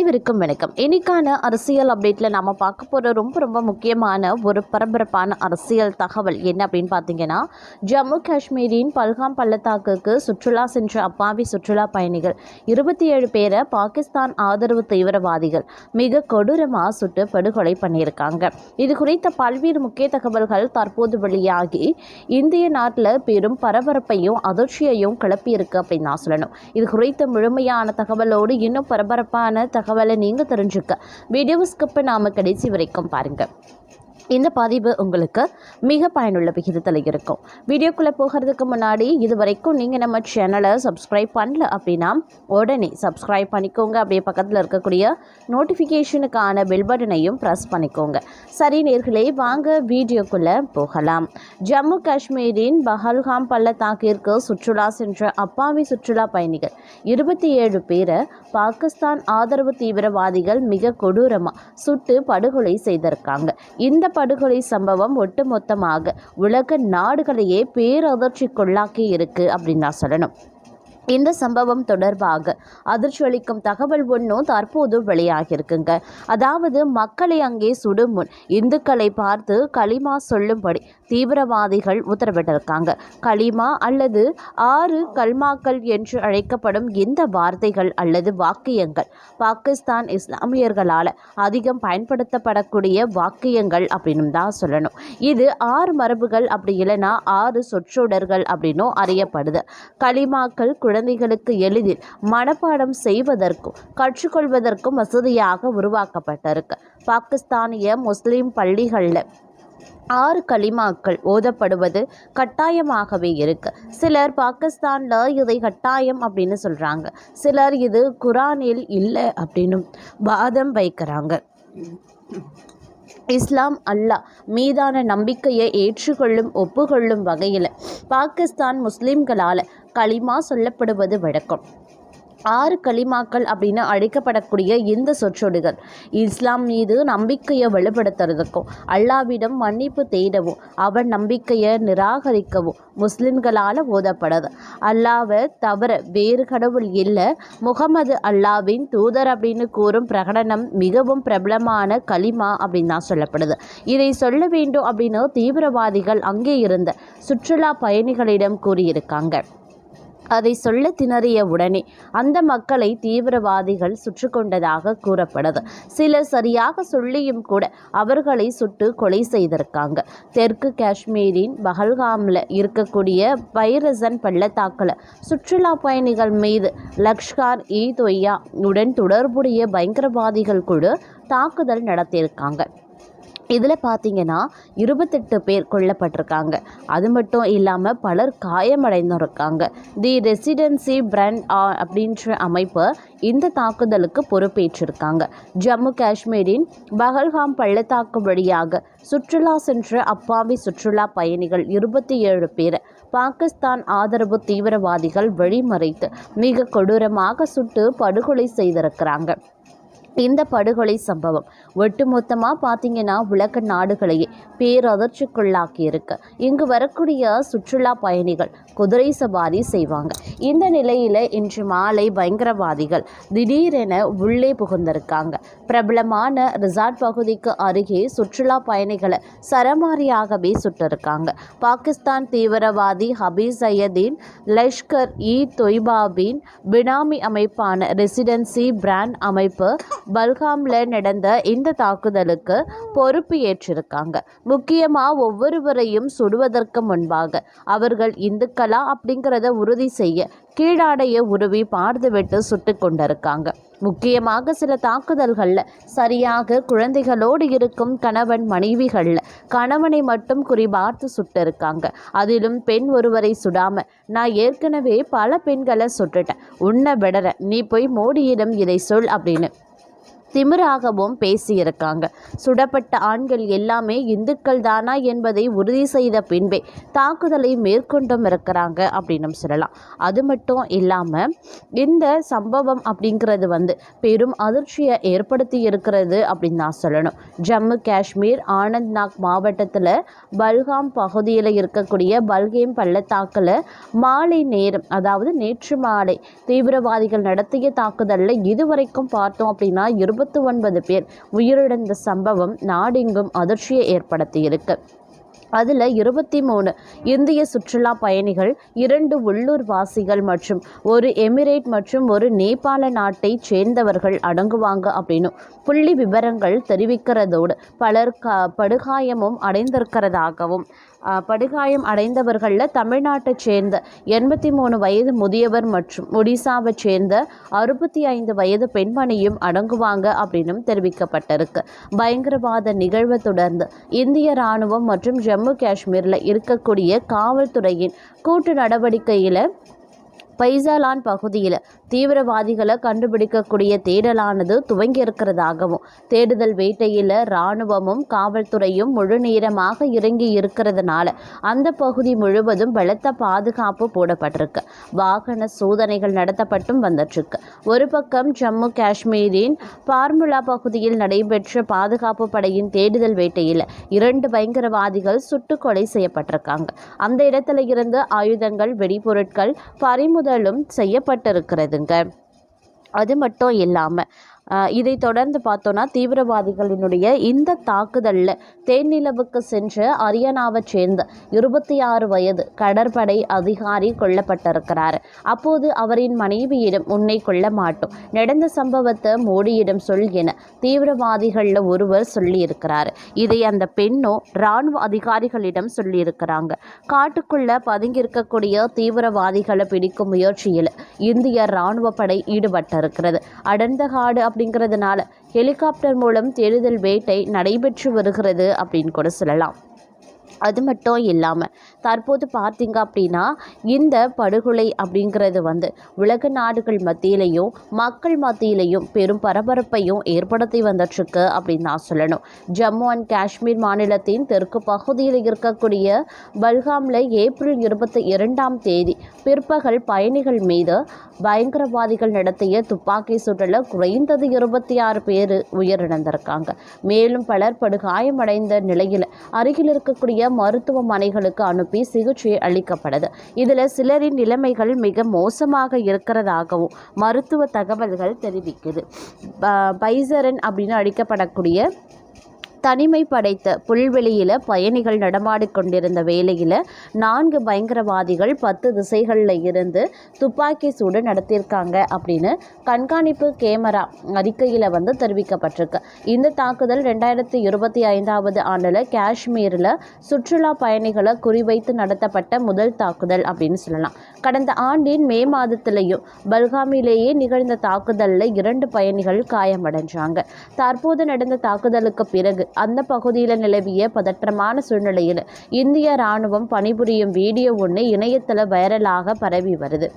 அனைவருக்கும் வணக்கம். இன்னைக்கான அரசியல் அப்டேட்டில் நம்ம பார்க்க போகிற ரொம்ப ரொம்ப முக்கியமான ஒரு பரபரப்பான அரசியல் தகவல் என்ன அப்படின்னு பார்த்தீங்கன்னா ஜம்மு காஷ்மீரின் பல்காம் பள்ளத்தாக்குக்கு சுற்றுலா சென்ற அப்பாவி சுற்றுலா பயணிகள் இருபத்தி ஏழு பேரை பாகிஸ்தான் ஆதரவு தீவிரவாதிகள் மிக கொடூரமாக சுட்டு படுகொலை பண்ணியிருக்காங்க. இது குறித்த பல்வேறு முக்கிய தகவல்கள் தற்போது வெளியாகி இந்திய நாட்டில் பெரும் பரபரப்பையும் அதிர்ச்சியையும் கிளப்பியிருக்கு அப்படின்னு நான் சொல்லணும். இது குறித்த முழுமையான தகவலோடு இன்னும் பரபரப்பான தகவல் நீங்கள் தெரிஞ்சுக்க. வீடியோ ஸ்கிப் நாம கடைசி வரைக்கும் பாருங்கள் இந்த பதிவு உங்களுக்கு மிக பயனுள்ள விகிதத்தில் இருக்கும். வீடியோக்குள்ளே போகிறதுக்கு முன்னாடி இது வரைக்கும் நீங்கள் நம்ம சேனலை சப்ஸ்கிரைப் பண்ணல அப்படின்னா உடனே சப்ஸ்கிரைப் பண்ணிக்கோங்க. அப்படியே பக்கத்தில் இருக்கக்கூடிய நோட்டிஃபிகேஷனுக்கான பெல் பட்டனையும் ப்ரெஸ் பண்ணிக்கோங்க. சரி நேர்களே வாங்க வீடியோக்குள்ளே போகலாம். ஜம்மு காஷ்மீரின் பஹல்காம் பள்ளத்தாக்கிற்கு சுற்றுலா சென்ற அப்பாவி சுற்றுலா பயணிகள் இருபத்தி ஏழு பேரை பாகிஸ்தான் ஆதரவு தீவிரவாதிகள் மிக கொடூரமாக சுட்டு படுகொலை செய்திருக்காங்க. இந்த படுகொலை சம்பவம் ஒட்டுமொத்தமாக உலக நாடுகளையே பேரதிர்ச்சிக்குள்ளாக்கி இருக்கு அப்படின்னு நான் சொல்லணும். இந்த சம்பவம் தொடர்பாக அதிர்ச்சி அளிக்கும் தகவல் ஒன்றும் தற்போது வெளியாகியிருக்குங்க. அதாவது மக்களை அங்கே சுடும் முன் இந்துக்களை பார்த்து களிமா சொல்லும்படி தீவிரவாதிகள் உத்தரவிட்டிருக்காங்க. களிமா அல்லது ஆறு கல்மாக்கள் என்று அழைக்கப்படும் இந்த வார்த்தைகள் அல்லது வாக்கியங்கள் பாகிஸ்தான் இஸ்லாமியர்களால் அதிகம் பயன்படுத்தப்படக்கூடிய வாக்கியங்கள் அப்படின்னு தான் சொல்லணும். இது ஆறு மரபுகள் அப்படி இல்லைன்னா ஆறு சொற்றொடர்கள் அப்படின்னும் அறியப்படுது. களிமாக்கள் குழந்தைகளுக்கு எளிதில் மனப்பாடம் செய்வதற்கும் கற்றுக்கொள்வதற்கும் வசதியாக உருவாக்கப்பட்டிருக்கு. பாகிஸ்தானிய முஸ்லீம் பள்ளிகளில் ஆறு களிமாக்கள் ஓதப்படுவது கட்டாயமாகவே இருக்கு. சிலர் பாகிஸ்தானில் இதை கட்டாயம் அப்படின்னு சொல்கிறாங்க சிலர் இது குரானில் இல்லை அப்படின்னு வாதம் வைக்கிறாங்க. இஸ்லாம் அல்லாஹ் மீதான நம்பிக்கையை ஏற்றுக்கொள்ளும் ஒப்புக்கொள்ளும் வகையில் பாகிஸ்தான் முஸ்லீம்களால் களிமா சொல்லப்படுவது வழக்கம். ஆறு களிமாக்கள் அப்படின்னு அழைக்கப்படக்கூடிய இந்த சொற்றொடுகள் இஸ்லாம் மீது நம்பிக்கையை வலுப்படுத்துறதுக்கும் அல்லாவிடம் மன்னிப்பு தேடவும் அவன் நம்பிக்கையை நிராகரிக்கவும் முஸ்லிம்களால் ஓதப்படுது. அல்லாவை தவிர வேறு கடவுள் இல்லை. முகமது அல்லாவின் தூதர் அப்படின்னு கூறும் பிரகடனம் மிகவும் பிரபலமான களிமா அப்படின்னு தான் சொல்லப்படுது. இதை சொல்ல வேண்டும் அப்படின்னு தீவிரவாதிகள் அங்கே இருந்த சுற்றுலா பயணிகளிடம் கூறியிருக்காங்க. அதை சொல்ல திணறிய உடனே அந்த மக்களை தீவிரவாதிகள் சுற்று கொண்டதாக கூறப்படுது சிலர் சரியாக சொல்லியும் கூட அவர்களை சுட்டு கொலை செய்திருக்காங்க. தெற்கு காஷ்மீரின் பஹல்காமில் இருக்கக்கூடிய பைரசன் பள்ளத்தாக்கில் சுற்றுலா பயணிகள் மீது லக்ஷ்கார் இ தொய்யா உடன் தொடர்புடைய பயங்கரவாதிகள் குழு தாக்குதல் நடத்தியிருக்காங்க. இதில் பார்த்தீங்கன்னா இருபத்தெட்டு பேர் கொல்லப்பட்டிருக்காங்க. அது மட்டும் இல்லாமல் பலர் காயமடைந்திருக்காங்க. தி ரெசிடென்சி பிராண்ட் அப்படின்ற அமைப்பு இந்த தாக்குதலுக்கு பொறுப்பேற்றிருக்காங்க. ஜம்மு காஷ்மீரின் பஹல்காம் பள்ளத்தாக்கு வழியாக சுற்றுலா சென்ற அப்பாவி சுற்றுலா பயணிகள் இருபத்தி ஏழு பேர் பாகிஸ்தான் ஆதரவு தீவிரவாதிகள் வழிமறைத்து மிக கொடூரமாக சுட்டு படுகொலை செய்திருக்கிறாங்க. இந்த படுகொலை சம்பவம். ஒட்டுமொத்தமாக பார்த்தீங்கன்னா உலக நாடுகளையே பேரதிர்ச்சிக்குள்ளாக்கி இருக்கு. இங்கு வரக்கூடிய சுற்றுலா பயணிகள் குதிரை சவாரி செய்வாங்க. இந்த நிலையில் இன்று மாலை பயங்கரவாதிகள் திடீரென உள்ளே புகுந்திருக்காங்க. பிரபலமான ரிசார்ட் பகுதிக்கு அருகே சுற்றுலா பயணிகளை சரமாரியாகவே சுட்டிருக்காங்க. பாகிஸ்தான் தீவிரவாதி ஹபீஸ் சையதீன் லஷ்கர் இ தொய்பாபின் பினாமி அமைப்பான ரெசிடென்சி பிராண்ட் அமைப்பு பல்காமில் நடந்த இந்த தாக்குதலுக்கு பொறுப்பு ஏற்றிருக்காங்க. முக்கியமாக ஒவ்வொருவரையும் சுடுவதற்கு முன்பாக அவர்கள் இந்துக்களா அப்படிங்கிறத உறுதி செய்ய கீழாடையை உருவி பார்த்துவிட்டு சுட்டு கொண்டிருக்காங்க. முக்கியமாக சில தாக்குதல்களில் சரியாக குழந்தைகளோடு இருக்கும் கணவன் மனைவிகளில் கணவனை மட்டும் குறிபார்த்து சுட்டிருக்காங்க. அதிலும் பெண் ஒருவரை சுடாம நான் ஏற்கனவே பல பெண்களை சுட்டுட்டேன். உன்னை விடற நீ போய் மோடியிடம் இதை சொல் அப்படின்னு திமிராகவும் பேசியிருக்காங்க. சுடப்பட்ட ஆண்கள் எல்லாமே இந்துக்கள் தானா என்பதை உறுதி செய்த பின்பே தாக்குதலை மேற்கொண்டும் இருக்கிறாங்க அப்படின்னு சொல்லலாம். அது மட்டும் இல்லாமல் இந்த சம்பவம் அப்படிங்கிறது வந்து பெரும் அதிர்ச்சியை ஏற்படுத்தி இருக்கிறது அப்படின்னு நான் சொல்லணும். ஜம்மு காஷ்மீர் ஆனந்த்நாக் மாவட்டத்தில் பல்காம் பகுதியில் இருக்கக்கூடிய பல்கேம் பள்ளத்தாக்கில் மாலை நேரம் அதாவது நேற்று மாலை தீவிரவாதிகள் நடத்திய தாக்குதலில் இதுவரைக்கும் பார்த்தோம் அப்படின்னா இருபத்தி ஒன்பது பேர் உயிரிழந்த சம்பவம் நாடெங்கும் அதிர்ச்சியை ஏற்படுத்தியிருக்கு. அதில் இருபத்தி மூணு இந்திய சுற்றுலா பயணிகள் இரண்டு உள்ளூர் வாசிகள் மற்றும் ஒரு எமிரேட் மற்றும் ஒரு நேபாள நாட்டை சேர்ந்தவர்கள் அடங்குவாங்க அப்படின்னு புள்ளி விவரங்கள் தெரிவிக்கிறதோடு பலர் க படுகாயமும் அடைந்திருக்கிறதாகவும் படுகாயம் அடைந்தவர்களில் தமிழ்நாட்டைச் சேர்ந்த எண்பத்தி மூணு வயது முதியவர் மற்றும் ஒடிசாவை சேர்ந்த அறுபத்தி ஐந்து வயது பெண்மணியும் அடங்குவாங்க அப்படின்னும் தெரிவிக்கப்பட்டிருக்கு. பயங்கரவாத நிகழ்வை தொடர்ந்து இந்திய ராணுவம் மற்றும் ஜம்மு காஷ்மீரில் இருக்கக்கூடிய காவல்துறையின் கூட்டு நடவடிக்கையில் பைசாலான் பகுதியில் தீவிரவாதிகளை கண்டுபிடிக்கக்கூடிய தேடலானது துவங்கி இருக்கிறதாகவும் தேடுதல் வேட்டையில் இராணுவமும் காவல்துறையும் முழு நேரமாக இறங்கி இருக்கிறதுனால அந்த பகுதி முழுவதும் பலத்த பாதுகாப்பு போடப்பட்டிருக்கு. வாகன சோதனைகள் நடத்தப்பட்டும் வந்துட்டுருக்கு ஒரு பக்கம் ஜம்மு காஷ்மீரின் பார்முலா பகுதியில் நடைபெற்ற பாதுகாப்பு படையின் தேடுதல் வேட்டையில் இரண்டு பயங்கரவாதிகள் சுட்டுக்கொலை செய்யப்பட்டிருக்காங்க. அந்த இடத்துல இருந்து ஆயுதங்கள் வெடிபொருட்கள் பறிமுதல் பறிமுதலும் செய்யப்பட்டிருக்கிறதுங்க. அது மட்டும் இல்லாமல் இதை தொடர்ந்து பார்த்தோன்னா தீவிரவாதிகளினுடைய இந்த தாக்குதலில் தேன்நிலவுக்கு சென்ற அரியானாவை சேர்ந்த இருபத்தி ஆறு வயது கடற்படை அதிகாரி கொல்லப்பட்டிருக்கிறார். அப்போது அவரின் மனைவியிடம் உன்னை கொல்ல மாட்டோம். நடந்த சம்பவத்தை மோடியிடம் சொல் என தீவிரவாதிகளில் ஒருவர் சொல்லியிருக்கிறார். இதை அந்த பெண்ணோ இராணுவ அதிகாரிகளிடம் சொல்லியிருக்கிறாங்க. காட்டுக்குள்ள பதுங்கியிருக்கக்கூடிய தீவிரவாதிகளை பிடிக்கும் முயற்சியில் இந்திய இராணுவ படை ஈடுபட்டிருக்கிறது. அடர்ந்த காடு அப்படிங்கிறதுனால ஹெலிகாப்டர் மூலம் தேடுதல் வேட்டை நடைபெற்று வருகிறது அப்படின்னு கூட சொல்லலாம். அது மட்டும் இல்லாமல் தற்போது பார்த்திங்க அப்படின்னா இந்த படுகொலை அப்படிங்கிறது வந்து உலக நாடுகள் மத்தியிலையும் மக்கள் மத்தியிலையும் பெரும் பரபரப்பையும் ஏற்படுத்தி வந்துட்டுருக்கு அப்படின்னு நான் சொல்லணும். ஜம்மு அண்ட் காஷ்மீர் மாநிலத்தின் தெற்கு பகுதியில் இருக்கக்கூடிய பல்காமில் ஏப்ரல் இருபத்தி இரண்டாம் தேதி பிற்பகல் பயணிகள் மீது பயங்கரவாதிகள் நடத்திய துப்பாக்கி சுடலில் குறைந்தது இருபத்தி ஆறு பேர் உயிரிழந்திருக்காங்க. மேலும் பலர் படுகாயமடைந்த நிலையில் அருகில் இருக்கக்கூடிய மருத்துவமனைகளுக்கு அனுப்பி சிகிச்சை அளிக்கப்படுது இதில் சிலரின் நிலைமைகள் மிக மோசமாக இருக்கிறதாகவும் மருத்துவ தகவல்கள் தெரிவிக்குது. ப- பைசரன் அப்படின்னு அழைக்கப்படக்கூடிய தனிமை படைத்த புல்வெளியில் பயணிகள் நடமாடி கொண்டிருந்த வேளையில் நான்கு பயங்கரவாதிகள் பத்து திசைகளில் இருந்து துப்பாக்கி சூடு நடத்தியிருக்காங்க அப்படின்னு கண்காணிப்பு கேமரா அறிக்கையில் வந்து தெரிவிக்கப்பட்டிருக்கு. இந்த தாக்குதல் ரெண்டாயிரத்தி இருபத்தி ஐந்தாவது ஆண்டில் காஷ்மீரில் சுற்றுலா பயணிகளை குறிவைத்து நடத்தப்பட்ட முதல் தாக்குதல் அப்படின்னு சொல்லலாம். கடந்த ஆண்டின் மே மாதத்திலையும் பல்காமிலேயே நிகழ்ந்த தாக்குதலில் இரண்டு பயணிகள் காயமடைஞ்சாங்க. தற்போது நடந்த தாக்குதலுக்கு பிறகு அந்த பகுதியில் நிலவிய பதற்றமான சூழ்நிலையில் இந்திய ராணுவம் பணிபுரியும் வீடியோ ஒன்று இணையத்தில் வைரலாக பரவி வருது.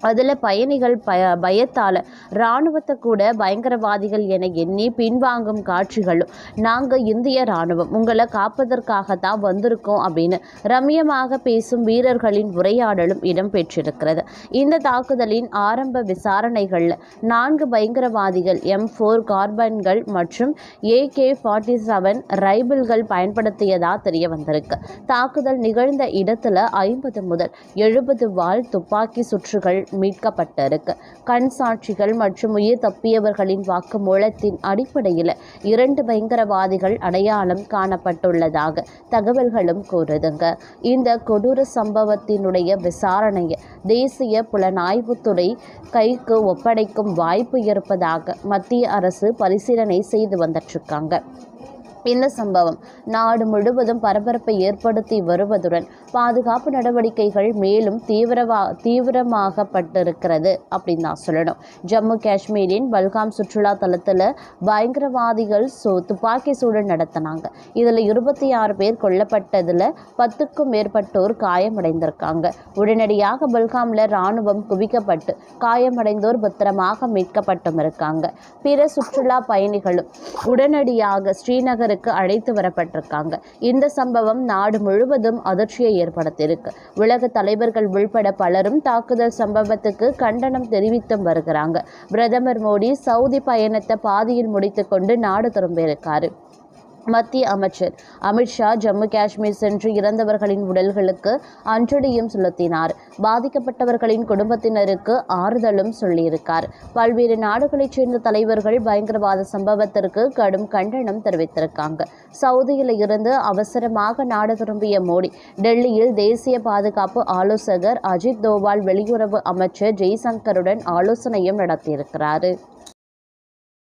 அதில் பயணிகள் பய பயத்தால் இராணுவத்தை கூட பயங்கரவாதிகள் என எண்ணி பின்வாங்கும் காட்சிகளும் நாங்கள் இந்திய இராணுவம். உங்களை காப்பதற்காகத்தான் வந்திருக்கோம் அப்படின்னு ரம்யமாக பேசும் வீரர்களின் உரையாடலும் இடம்பெற்றிருக்கிறது இந்த தாக்குதலின் ஆரம்ப விசாரணைகளில் நான்கு பயங்கரவாதிகள் எம் ஃபோர் கார்பன்கள் மற்றும் ஏகே ஃபார்ட்டி செவன் ரைபிள்கள் பயன்படுத்தியதா தெரிய வந்திருக்கு. தாக்குதல் நிகழ்ந்த இடத்துல ஐம்பது முதல் எழுபது வாள் துப்பாக்கி சுற்றுகள் மீட்கப்பட்டிருக்கு. கண் சாட்சிகள் மற்றும் உயிர் தப்பியவர்களின் வாக்குமூலத்தின் அடிப்படையில் இரண்டு பயங்கரவாதிகள் அடையாளம் காணப்பட்டுள்ளதாக தகவல்களும் கூறுதுங்க. இந்த கொடூர சம்பவத்தினுடைய விசாரணையை தேசிய புலனாய்வுத்துறை கைக்கு ஒப்படைக்கும் வாய்ப்பு இருப்பதாக மத்திய அரசு பரிசீலனை செய்து வந்துட்டுருக்காங்க இந்த சம்பவம். நாடு முழுவதும் பரபரப்பை ஏற்படுத்தி வருவதுடன் பாதுகாப்பு நடவடிக்கைகள் மேலும் தீவிரவா தீவிரமாகப்பட்டிருக்கிறது அப்படின்னு தான் சொல்லணும். ஜம்மு காஷ்மீரின் பல்காம் சுற்றுலா தலத்தில் பயங்கரவாதிகள் சூ துப்பாக்கி சூடு நடத்தினாங்க. இதில் இருபத்தி ஆறு பேர் கொல்லப்பட்டதில் பத்துக்கும் மேற்பட்டோர் காயமடைந்திருக்காங்க. உடனடியாக பல்காமில் இராணுவம் குவிக்கப்பட்டு காயமடைந்தோர் பத்திரமாக மீட்கப்பட்டும் இருக்காங்க. பிற சுற்றுலா பயணிகளும் உடனடியாக ஸ்ரீநகர் ஸ்ரீநகருக்கு அழைத்து வரப்பட்டிருக்காங்க. இந்த சம்பவம் நாடு முழுவதும் அதிர்ச்சியை ஏற்படுத்தியிருக்கு. உலக தலைவர்கள் உள்பட பலரும் தாக்குதல் சம்பவத்துக்கு கண்டனம் தெரிவித்தும் வருகிறாங்க. பிரதமர் மோடி சவுதி பயணத்தை பாதியில் முடித்துக்கொண்டு நாடு திரும்பியிருக்காரு. மத்திய அமைச்சர். அமித்ஷா ஜம்மு காஷ்மீர் சென்று இறந்தவர்களின் உடல்களுக்கு அஞ்சலியும் செலுத்தினார். பாதிக்கப்பட்டவர்களின் குடும்பத்தினருக்கு ஆறுதலும் சொல்லியிருக்கார். பல்வேறு நாடுகளைச் சேர்ந்த தலைவர்கள் பயங்கரவாத சம்பவத்திற்கு கடும் கண்டனம் தெரிவித்திருக்காங்க. சவுதியில் இருந்து அவசரமாக நாடு திரும்பிய மோடி டெல்லியில் தேசிய பாதுகாப்பு ஆலோசகர் அஜித் தோவால் வெளியுறவு அமைச்சர் ஜெய்சங்கருடன் ஆலோசனையும் நடத்தியிருக்கிறார்.